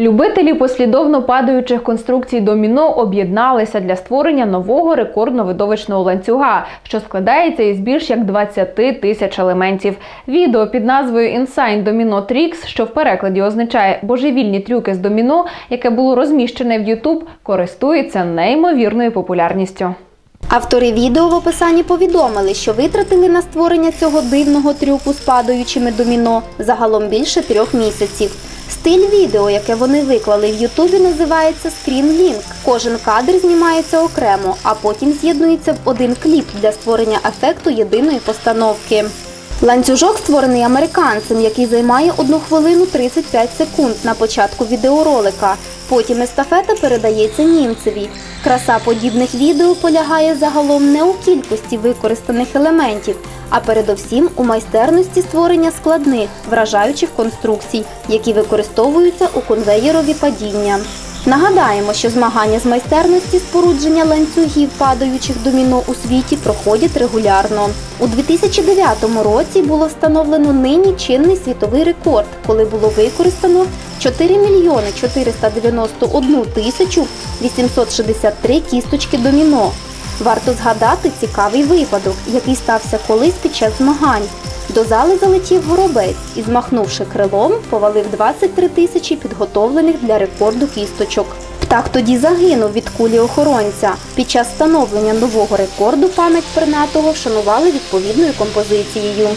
Любителі послідовно падаючих конструкцій доміно об'єдналися для створення нового рекордно-видовищного ланцюга, що складається із більш як 20 тисяч елементів. Відео під назвою Inside Domino Tricks, що в перекладі означає божевільні трюки з доміно, яке було розміщене в YouTube, користується неймовірною популярністю. Автори відео в описанні повідомили, що витратили на створення цього дивного трюку з падаючими доміно загалом більше трьох місяців. Стиль відео, яке вони виклали в Ютубі, називається скрінлінк. Кожен кадр знімається окремо, а потім з'єднується в один кліп для створення ефекту єдиної постановки. Ланцюжок створений американцем, який займає 1 хвилину 35 секунд на початку відеоролика. Потім естафета передається німцеві. Краса подібних відео полягає загалом не у кількості використаних елементів, а передовсім у майстерності створення складних, вражаючих конструкцій, які використовуються у конвеєрові падіння. Нагадаємо, що змагання з майстерності спорудження ланцюгів падаючих доміно у світі проходять регулярно. У 2009 році було встановлено нині чинний світовий рекорд, коли було використано 4 мільйони 491 тисячу 863 кісточки доміно. Варто згадати цікавий випадок, який стався колись під час змагань. До зали залетів горобець і, змахнувши крилом, повалив 23 тисячі підготовлених для рекорду кісточок. Птах тоді загинув від кулі охоронця. Під час встановлення нового рекорду пам'ять пернатого вшанували відповідною композицією.